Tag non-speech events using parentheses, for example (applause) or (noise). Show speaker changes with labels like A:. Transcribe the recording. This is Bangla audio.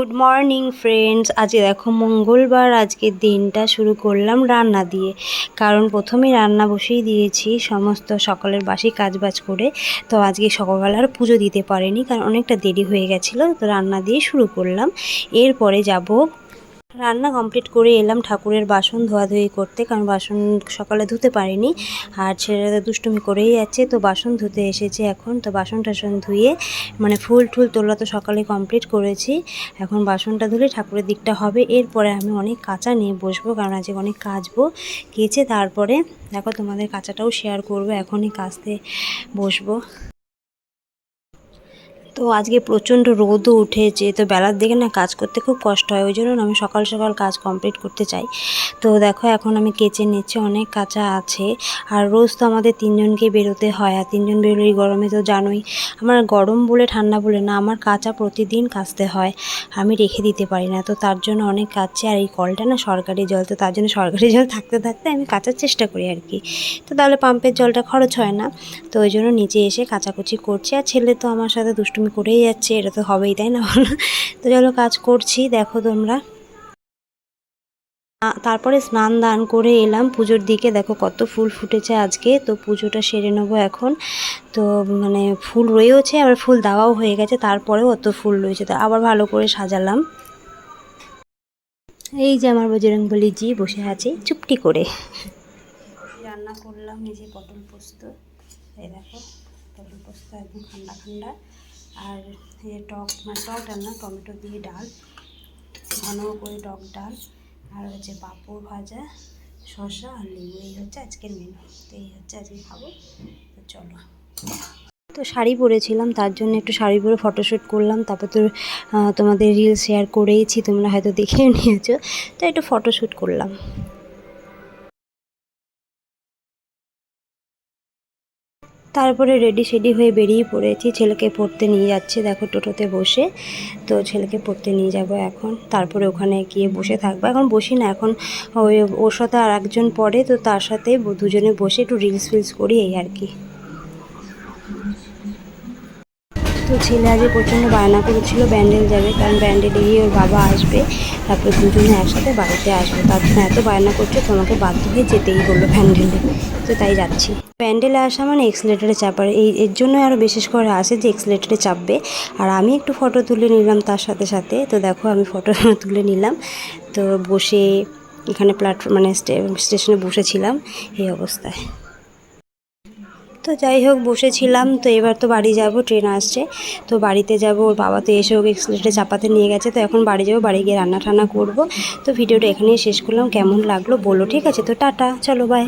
A: গুড মর্নিং ফ্রেন্ডস আজকে দেখো মঙ্গলবার আজকের দিনটা শুরু করলাম রান্না দিয়ে। কারণ প্রথমে রান্না বসেই দিয়েছি, সমস্ত সকালের বাসি কাজবাজ করে। তো আজকে সকালবেলা আর পুজো দিতে পারেনি, কারণ অনেকটা দেরি হয়ে গেছিল, তো রান্না দিয়ে শুরু করলাম। এরপরে যাব রান্না কমপ্লিট করে এলাম ঠাকুরের বাসন ধোয়াধুয়ি করতে, কারণ বাসন সকালে ধুতে পারিনি। আর ছেলেরা তো দুষ্টুমি করেই যাচ্ছে, তো বাসন ধুতে এসেছে এখন। তো বাসন টাসন ধুয়ে মানে ফুল টুল তোলা তো সকালে কমপ্লিট করেছি। এখন বাসনটা ধুলে ঠাকুরের দিকটা হবে। এরপরে আমি অনেক কাঁচা নিয়ে বসবো, কারণ আজকে অনেক কাচবো। কেচে তারপরে দেখো তোমাদের কাঁচাটাও শেয়ার করব, এখনই কাচতে বসবো। তো আজকে প্রচণ্ড রোদও উঠেছে। তো বেলার দিকে না কাজ করতে খুব কষ্ট হয়, ওই জন্য আমি সকাল সকাল কাজ কমপ্লিট করতে চাই। তো দেখো এখন আমি কেচে নিচ্ছি, অনেক কাঁচা আছে। আর রোজ তো আমাদের তিনজনকে বেরোতে হয়, আর তিনজন বেরোলে এই গরমে তো জানোই, আমার গরম বলে ঠান্ডা বলে না, আমার কাঁচা প্রতিদিন কাচতে হয়, আমি রেখে দিতে পারি না। তো তার জন্য অনেক কাচছে, আর এই কলটা না সরকারি জল, তো তার জন্য সরকারি জল থাকতে থাকতে আমি কাচার চেষ্টা করি আর কি। তো তাহলে পাম্পের জলটা খরচ হয় না, তো ওই জন্য নিচে এসে কাচাকুচি করছি। আর ছেলে তো আমার সাথে দুষ্টুমি করেই যাচ্ছে, এটা তো হবেই, তাই না বলো? তো চলো কাজ করছি, দেখো তোমরা। তারপরে স্নান দান করে এলাম, পুজোর দিকে। দেখো কত ফুল ফুটেছে আজকে, তো পুজোটা সেরে নেব এখন। তো মানে ফুল রয়েওছে, আবার ফুল দেওয়াও হয়ে গেছে, তারপরেও অত ফুল রয়েছে, তো আবার ভালো করে সাজালাম। এই যে আমার বজরং বলি জি বসে আছে, চুপটি করে। রান্না করলাম, এই যে পটল পোস্ত, এই দেখো, পটল পোস্ত একদম ঠান্ডা ঠান্ডা। আর এই টক মানে টক ডাল না, টমেটো দিয়ে ডাল, ঘন করে টক ডাল, আর হচ্ছে পাঁপড় ভাজা, শসা আর লেবু, এই হচ্ছে আজকের মেনু তো এই হচ্ছে আজকে খাব। তো চলো। তো শাড়ি পরেছিলাম, তার জন্য একটু শাড়ি পরে ফটোশ্যুট করলাম। তারপর তো তোমাদের রিল শেয়ার করেইছি, তোমরা হয়তো দেখেও নিয়েছো। তো একটু ফটোশ্যুট করলাম। তারপরে রেডি সেডি হয়ে বেরিয়ে পড়েছি। ছেলেকে পড়তে নিয়ে যাচ্ছে, দেখো টোটোতে বসে। তো ছেলেকে পড়তে নিয়ে যাব এখন। তারপরে ওখানে গিয়ে বসে থাকব। এখন বসি না, এখন ওই ওর সাথে আর একজন পড়ে, তো তার সাথে দুজনে বসে একটু রিলস ফিলস করি, এই আর কি। তো ছেলে আজকে প্রচণ্ড বায়না করেছিল ব্যান্ডেল যাবে, কারণ ব্যান্ডেলে গিয়ে ওর বাবা আসবে, তারপরে দুজনে একসাথে বাড়িতে আসবে। তার জন্য এত বায়না করছে, তোমাকে বাধ্য হয়ে যেতেই হলো ব্যান্ডেলে। তো তাই যাচ্ছি। প্যান্ডেলে আসা মানে এক্সলেটারে চাপার এই, এর জন্য আরও বিশেষ করে আসে যে এক্সলেটারে চাপবে। আর আমি একটু ফটো তুলে নিলাম তার সাথে সাথে। তো দেখো আমি ফটো (laughs) তুলে নিলাম। তো বসে এখানে প্ল্যাটফর্ম মানে স্টেশনে বসেছিলাম এই অবস্থায়। তো যাই হোক, বসেছিলাম। তো এবার তো বাড়ি যাব, ট্রেন আসছে। তো বাড়িতে যাব, ওর বাবা তো এসে হোক এক্সলেটে চাপাতে নিয়ে গেছে। তো এখন বাড়ি যাব, বাড়ি গিয়ে রান্না টান্না করব। তো ভিডিওটা এখানেই শেষ করলাম। কেমন লাগল বলো, ঠিক আছে? তো টাটা, চলো বাই